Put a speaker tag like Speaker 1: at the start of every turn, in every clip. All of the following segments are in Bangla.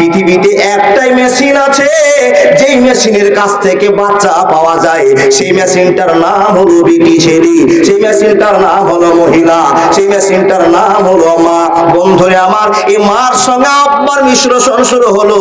Speaker 1: পৃথিবীতে একটাই মেশিন আছে, যেই মেশিনের কাছ থেকে বাচ্চা পাওয়া যায়। সেই মেশিনটার নাম হলো বিটি ছেলে। সেই মেশিনটার নাম হলো মহিলা। সেই মেশিনটার নাম হলো মা। বন্ধুরে আমার এই মার সঙ্গে আব্বার মিশ্র শুরু হলো।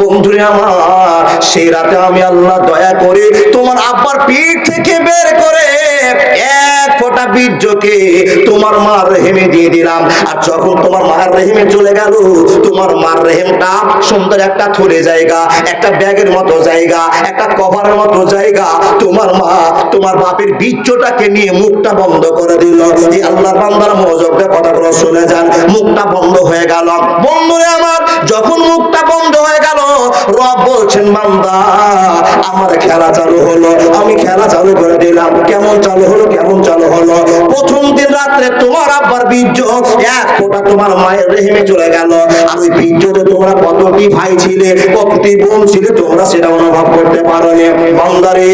Speaker 1: বন্ধুরে আমার, সেই রাতে আমি আল্লাহ দয়া করে তোমার আব্বার পিঠ এক বীর্যকে তোমার মার রেহেমে দিয়ে দিলাম। আর যখন তোমার মার রেহেমে চলে গেল, তোমার মার রেহেমটা সুন্দর একটা থরে জায়গা, একটা ব্যাগের মতো জায়গা, একটা কভারের মতো জায়গা। তোমার মা তোমার বাপের বীর্যটাকে নিয়ে মুখটা বন্ধ করে দিল। এই আল্লাহর বান্দার মজবটা কথাগুলো শুনে যান, মুখটা বন্ধ হয়ে গেল। বন্ধুরে আমার, যখন মুখটা বন্ধ হয়ে গেল, রব বলছেন, বান্দা আমার খেলা চালু হলো, আমি খেলা চালু করে দিলাম। কেমন চালু হলো, কেমন চালু হলো? প্রথম দিন রাত্রে তোমার আব্বার বীর্য এক ফোঁটা তোমার মায়ের রেহেমে চলে গেল। আর ওই বীর্যতে তোমরা কতটি ভাই ছিলে, কতটি বোন ছিলে, তোমরা সেটা অনুভব করতে পারো বান্দারে,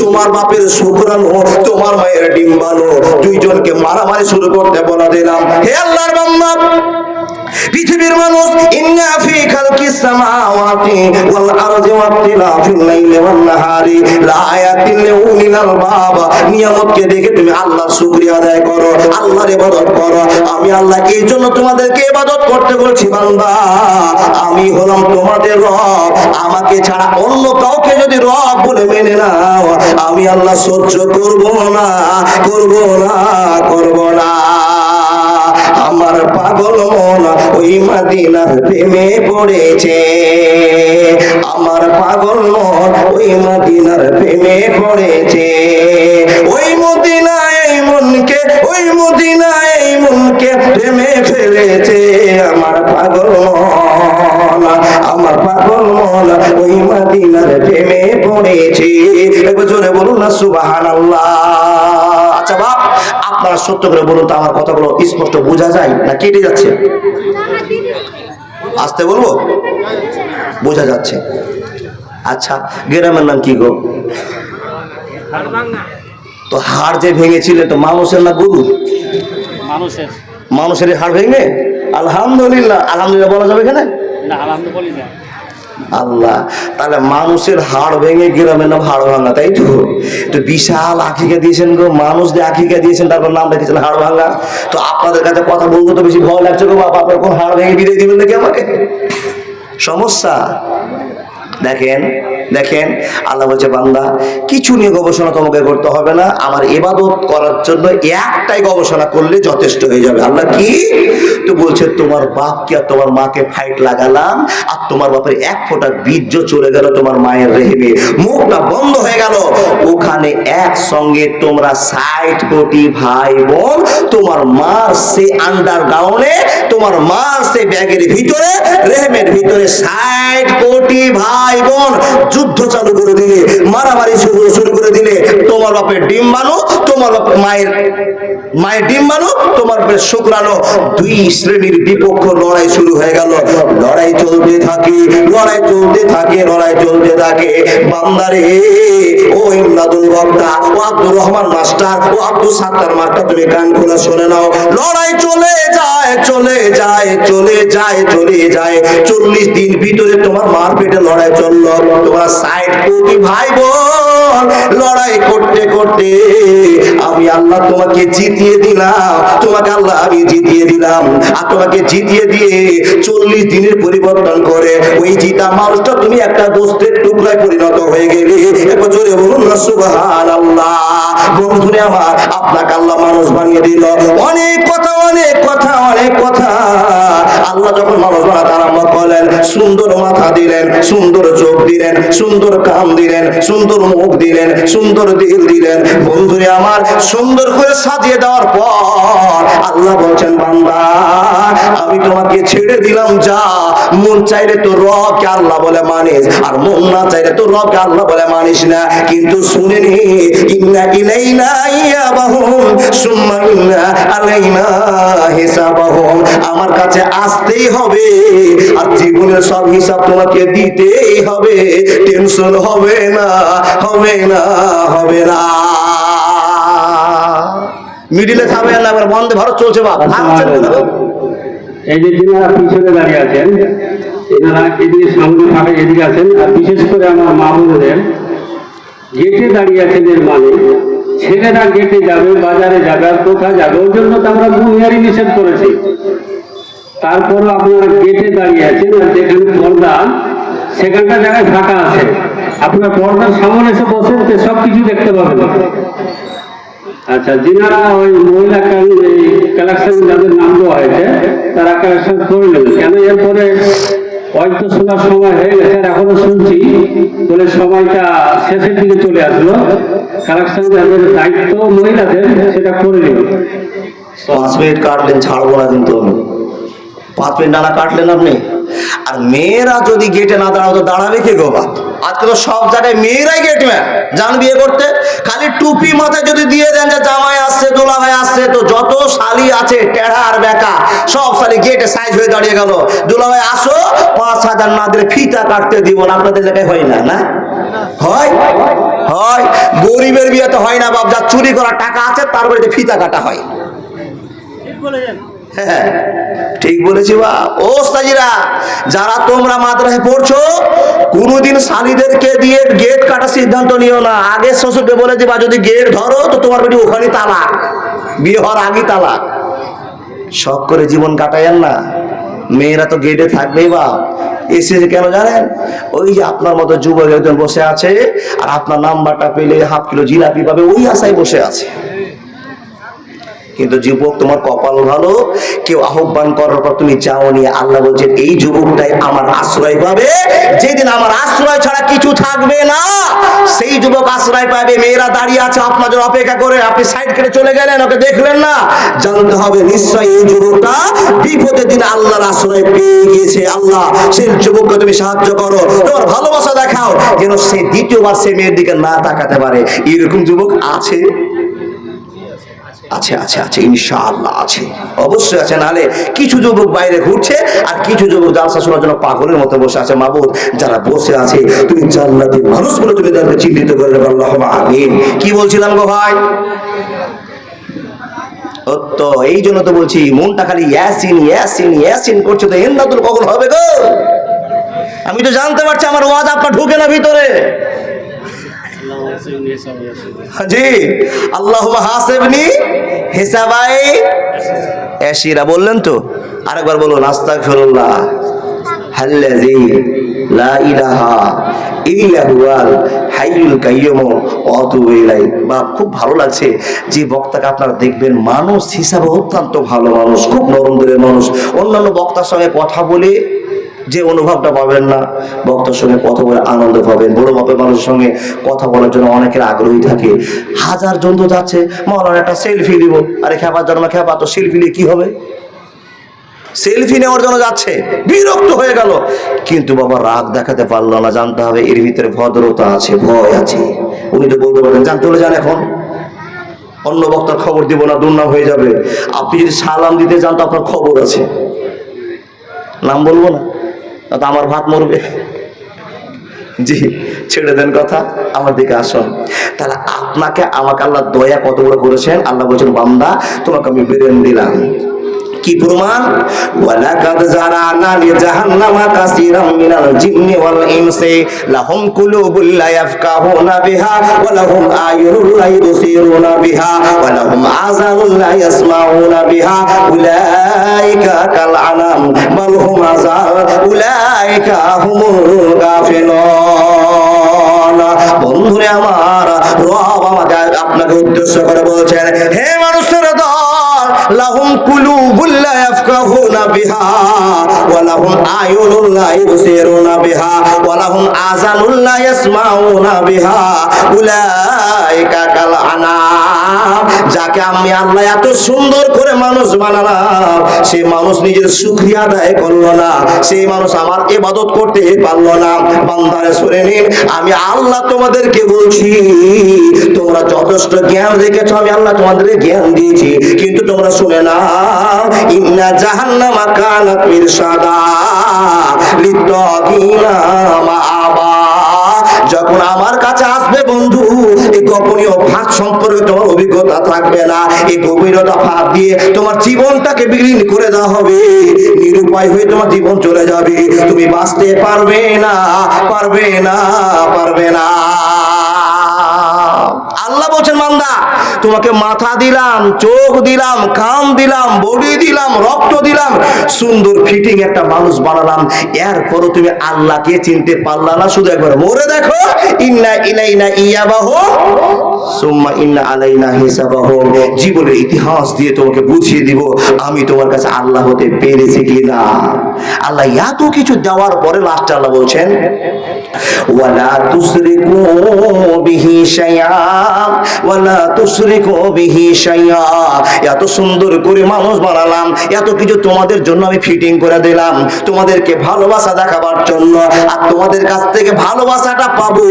Speaker 1: তোমার বাপের শুক্রাণু, তোমার মায়ের ডিম্বাণু, দুইজনকে মারামারি শুরু করতে বলা দিলাম। হে আল্লাহর বান্দা পৃথিবীর মানুষ, ইন্না ফি খালকিস সামাওয়াতি ওয়াল আরদি ওয়াক্তিলাফিল লাইলি ওয়ান নাহারি লাআয়াতিন লিউলিল আলবাব নিয়ামতকে দেখে তুমি আল্লাহর শুকরিয়া আদায় করো, আল্লাহর ইবাদত করো। আমি আল্লাহ, এই জন্য তোমাদেরকে ইবাদত করতে বলছি, বান্দা, আমি হলাম তোমাদের রব। আমাকে ছাড়া অন্য কাউকে যদি রব বলে মেনে নাও, আমি আল্লাহ সহ্য করব না করব না করব না। আমার পাগল মন ওই মাদিনার প্রেমে পড়েছে। আমার পাগল মন ওই মাদিনার প্রেমে পড়েছে। ওই মদিনায় এই মনকে, ওই মদিনায় এই মনকে প্রেমে ফেলেছে আমার পাগল মন। আমার পাগল মন ওই মাদিনার প্রেমে পড়েছে। একবার বলুন না, সুবহানাল্লাহ। আচ্ছা বাপ। আপনারা সত্য করে বলুন তো আমার কথাগুলো স্পষ্ট বোঝা যায় না কেটে যাচ্ছে? আসতে বলব? বোঝা যাচ্ছে। আচ্ছা গ্রামের নাম কি গো? তো হাড় যে ভেঙেছিলে তো মানুষের না গরু?
Speaker 2: মানুষের।
Speaker 1: মানুষের হাড় ভেঙে? আলহামদুলিল্লাহ। আলহামদুলিল্লাহ বলা যাবে এখানে?
Speaker 2: না আলহামদু বলি না
Speaker 1: আল্লাহ, তাহলে মানুষের হাড় ভেঙে গ্রামের নাম হাড় ভাঙা, তাই তো? তো বিশাল আখিকে দিয়েছেন গো, মানুষ যে আখিকে দিয়েছেন, তারপর নাম রেখেছেন হাড় ভাঙা। তো আপনাদের কাছে কথা বলতে তো বেশি ভয় লাগছে গো বাবা, আপনার কোন হাড় ভেঙে বিদায় দিবেন নাকি আমাকে? সমস্যা? দেখেন দেখেন, আল্লাহ বলছে, বান্দা, কিছু নিয়ে গবেষণা তোমাকে করতে হবে না, আমার এবাদত করার জন্য একটাই গবেষণা করলে যথেষ্ট হয়ে যাবে। আল্লাহ কি? তো বলছে, তোমার বাপকে আর তোমার মাকে ফাইট লাগালাম, আর তোমার বাপের এক ফোঁটা বীর্য চলে গেল তোমার মায়ের রেহেমে। মুখটা বন্ধ হয়ে গেল। ওখানে একসঙ্গে তোমরা ষাট কোটি ভাই বোন তোমার মার সে আন্ডারগ্রাউন্ডে তোমার মার সে ব্যাগের ভিতরে, রেহমের ভিতরে ষাট কোটি ভাই বোন যুদ্ধ চালু করে দিলে, মারামারি শুরু শুরু করে দিলে, তোমার বাপের ডিম বানো, তোমার বাপের মায়ের মায়ের ডিম বানো, তোমার শুক্রানো দুই শ্রেণির বিপক্ষ লড়াই শুরু হয়ে গেল। লড়াই চলতে থাকে, লড়াই চলতে থাকে, লড়াই চলতে থাকে। বান্দারে ও ইমদাদুল বক্তা, ও আব্দুর রহমান মাস্টার, ও আব্দুল সাত্তার মাস্টার, তুমি কান খোলা শুনে নাও। লড়াই চলে যায় চলে যায় চলে যায় চলে যায়। চল্লিশ দিন ভিতরে তোমার মার পেটে লড়াই চলল। তোমার সাইড কোটি ভাই বোন লড়াই করতে করতে আমি আল্লাহ তোমাকে জিতিয়ে দিলাম। তোমাকে আল্লাহ আমি জিতিয়ে দিলাম। আর তোমাকে জিতিয়ে দিয়ে চল্লিশ দিনের পরিবর্তন করে ওই জিতা মানুষটা তুমি একটা দোস্তের টুকরায় পরিণত হয়ে গেলে। বলুন না সুবাহ আল্লাহ বন্ধুরে আমার, আপনাকে আল্লাহ মানুষ বানিয়ে দিল। অনেক কথা অনেক কথা অনেক কথা। আল্লাহ যখন মানুষ বানাতে আরম্ভ করলেন, সুন্দর মাথা দিলেন, সুন্দর চোখ দিলেন, সুন্দর কাম দিলেন, সুন্দর মুখ দিলেন, সুন্দর দিল দিলেন। বন্ধুরে আমার, সুন্দর করে সাজিয়ে দেওয়ার পর আল্লাহ বলছেন, বান্দা আমি তোমাকে ছেড়ে দিলাম যা। মন চাইলে তো রবকে আল্লাহ বলে মানিস আর মন না চাইলে তো রবকে আল্লাহ বলে মানিস না। কিন্তু শুনে নি ইন্না ইলাইনা ইয়াবাহুম সুম্মা ইন্না আলাইনা হিসাবাহুম। আমার কাছে আসতেই হবে আর জীবনের সব হিসাব তোমাকে দিতেই হবে। টেনশন হবে না হবে না হবে না। মিডিলে খাবে না এবার বন্ধে ভারত চলছে বাবা
Speaker 2: এই যে যিনারা পিছনে দাঁড়িয়ে আছেন,
Speaker 3: এনারা এদিকে সামনে থাকে এদিকে আছেন, আর বিশেষ করে আমার মা বোনদের গেটে দাঁড়িয়ে আছেন এর মানে ছেলেরা গেটে যাবে, বাজারে যাবে, আর কোথায় যাবে ওই জন্য তো আমরা বুনিয়ারি নিষেধ করেছি। তারপরও আপনারা গেটে দাঁড়িয়ে আছেন, আর যেখানে পর্দা সেখানটা জায়গায় ফাঁকা আছে। আপনার পর্দার সামনে এসে বসেন তো সব কিছু দেখতে পাবেন। আচ্ছা যিনারা ওই মহিলা কালেকশন যাদের নাম দেওয়া হয়েছে, তারা কালেকশন করে নেবেন কেন এরপরে হয়তো শোনার সময় হয়ে গেছে এখনও শুনছি, বলে সময়টা শেষের দিকে চলে আসলো। কালেকশন যাদের দায়িত্ব মহিলাদের, সেটা করে নেবেন
Speaker 1: পাঁচ মিনিট কাটলেন, ছাড়বো না কিন্তু। পাঁচ মিনিট নানা কাটলেন আপনি? আর মেয়েরা যদি গেটে না দাঁড়াও তো দাঁড়াবে কে গো বাপ? আজকে তো সব জায়গায় মেয়েরাই গেট ম্যান যান বিয়ে করতে। টুপি মাথায় যদি দিয়ে দেন যে জামাই আসছে দোলা ভাই আসছে, তো যত শালি আছে, টেড়া আর বেকা, সব শালি গেটে সাইজ হয়ে দাঁড়িয়ে গেল। দোলা ভাই আসো, পাঁচ হাজার না দিলে ফিতা কাটতে দিব না, আপনাদের জায়গায় হয় না না? হয়? হয়। গরিবের বিয়েতে হয় না, বাপ যার চুরি করা টাকা আছে, তার বাড়িতে ফিতা কাটা হয়। হ্যাঁ, ঠিক বলেছি বা? ও স্তাজিরা যারা তোমরা মাদ্রাসে পড়ছো কোনোদিন শালিদেরকে দিয়ে গেট কাটার সিদ্ধান্ত নিও না। আগে শ্বশুরকে বলে দিবা যদি গেট ধরো তো তোমার বেটি ওখানে তালাক। বিয়ে হওয়ার আগে তালাক। শখ করে জীবন কাটাইয়েন না। মেয়েরা তো গেটে থাকবেই বা। এসে কেন জানেন? ওই যে আপনার মতো যুবক একজন বসে আছে আর আপনার নাম্বারটা পেলে হাফ কিলো জিলাপি পাবে ওই আশায় বসে আছে। কিন্তু যুবক, তোমার কপাল ভালো? কেউ আহ্বান করার পর তুমি যাওনি আল্লাহ বলছেন, এই যুবকটাই আমার আশ্রয় পাবে। যেদিন আমার আশ্রয় ছাড়া কিছু থাকবে না, সেই যুবক আশ্রয় পাবে। মেয়েরা দাঁড়িয়ে আছে আপনার অপেক্ষা করে, আপনি সাইড কেটে চলে গেলেন, ওকে দেখলেন না? জানতে হবে নিশ্চয়ই এই যুবকটা বিপদের দিন আল্লাহর আশ্রয় পেয়ে গিয়েছে। আল্লাহ, সেই যুবককে তুমি সাহায্য করো। তোমার ভালোবাসা দেখাও, যেন সে দ্বিতীয়বার সে মেয়ের দিকে না তাকাতে পারে। এরকম যুবক আছে? আছে আছে আছে, ইনশাআল্লাহ আছে। অবশ্যই আছে, নাহলে কিছু যুবক বাইরে ঘুরছে আর কিছু যুবক জালসা শোনার জন্য পাগলের মতো বসে আছে। মাবুদ, যারা বসে আছে তুমি জান্নাতি মানুষ বলে তুমি তাদেরকে চিহ্নিত করে আল্লাহ আমিন। কি বলছিলাম গো ভাই? তো এই জন্য তো বলছি, মনটা খালি ইয়াসিন ইয়াসিন ইয়াসিন করছে তো হেন্দাতুল কখন হবে গো। আমি তো জানতে পারছি আমার ওয়াজ আপনার ঢুকে না ভিতরে। জি আল্লাহ হাসেবনি হিসাবাই এসিরা বললেন তো? আরেকবার বলুন, আস্তাগফিরুল্লাহ। হাল্লাযী লা ইলাহা ইল্লা হুয়াল হাইয়ুল কাইয়্যুম ওয়া আতুবু ইলাইহি। বা খুব ভালো লাগছে যে বক্তাকে আপনারা দেখবেন, মানুষ হিসাবে অত্যন্ত ভালো মানুষ, খুব নরম মানুষ। অন্যান্য বক্তার সঙ্গে কথা বলে যে অনুভবটা পাবেন না বক্তার সঙ্গে কথা বলে আনন্দ পাবেন। বড় মাপের মানুষের সঙ্গে কথা বলার জন্য অনেকের আগ্রহী থাকে। হাজার জন তো যাচ্ছে মৌলানা একটা সেলফি দিব। আরে খেপার জন্য খেপা তো সেলফি নিয়ে কি হবে? সেলফি নেওয়ার জন্য যাচ্ছে, বিরক্ত হয়ে গেল। কিন্তু বাবা, রাগ দেখাতে পারল না, জানতে হবে এর ভিতরে ভদ্রতা আছে, ভয় আছে। উনি তো বলতে পারেন যান, চলে যান এখন। অন্য বক্তার খবর দিব না, দুর্নাম হয়ে যাবে। আপনি যদি সালাম দিতে যান, তো আপনার খবর আছে। নাম বলব না? না তো আমার ভাত মরবে। জি, ছেড়ে দেন কথা, আমার দিকে আসুন তাহলে আপনাকে আমাকে আল্লাহ দয়া কত বড় করেছেন? আল্লাহ বলছেন, বান্দা, তোমাকে আমি বেরেন দিলাম। কি প্রমাণ? উলাইকা কাল আনাম বাল হুম আযাল উলাইকা হুমুল গাফিলুন। বন্ধুরে আমার, রব আমাকে আপনাকে উদ্দেশ্য করে বলছেন, হে মানুষের দল, লাহুম কুলুবুল লা ইয়াফকাহুনা বিহা, ওয়া লাহুম আয়ুনুন লা ইবসিরুনা বিহা। যাকে আমি আল্লাহ এত সুন্দর করে মানুষ বানালাম সেই মানুষ নিজের শুকরিয়া আদায় করল না। সেই মানুষ আমার ইবাদত করতে পারল না। বান্দারে শুনে নিন, আমি আল্লাহ তোমাদেরকে বলছি, তোমরা যথেষ্ট জ্ঞান রেখেছো, আমি আল্লাহ তোমাদেরকে জ্ঞান দিয়েছি। কিন্তু তোমরা শুনে না ইন্না জাহান্নামা কানাত মিরসাদা লিত্তাগিনা যখন আমার কাছে আসবে, বন্ধু এই গোপনীয় ফাঁক সম্পর্কে তোমার অভিজ্ঞতা থাকবে না। এই গভীরতা ফাঁক দিয়ে তোমার জীবনটাকে বিলীন করে দেওয়া হবে। নিরুপায় হয়ে তোমার জীবন চলে যাবে। তুমি বাঁচতে পারবে না পারবে না পারবে না। আল্লাহ বলছেন মান্দা তোমাকে মাথা দিলাম, চোখ দিলাম, কান দিলাম, বডি দিলাম, রক্ত দিলাম, সুন্দর ফিটিং একটা মানুষ বানালাম। এরপরও তুমি আল্লাহকে চিনতে পারলা না, শুধু একবার মরে দেখো, ইন্না ইলাইনা ইয়াবাহ জীবনের ইতিহাস দিয়ে তোমাকে বুঝিয়ে দিব, আমি তোমার কাছে আল্লাহ হতে পেরেছি কিনা। আল্লাহ এত কিছু দেওয়ার পরে লাস্ট আল্লাহ বলছেন এত সুন্দর করে মানুষ বানালাম, এত কিছু তোমাদের জন্য আমি ফিটিং করে দিলাম। তোমাদেরকে ভালোবাসা দেখাবার জন্য আর তোমাদের কাছ থেকে ভালোবাসাটা পাবো।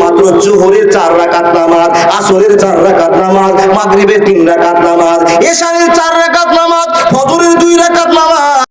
Speaker 1: মাত্র জোহরের চার রাকাত নামাজ আসরের চার রাকাত নামাজ, মাগরিবের তিন রাকাত নামাজ, এশারের চার রাকাত নামাজ, ফজরের দুই রাকাত নামাজ।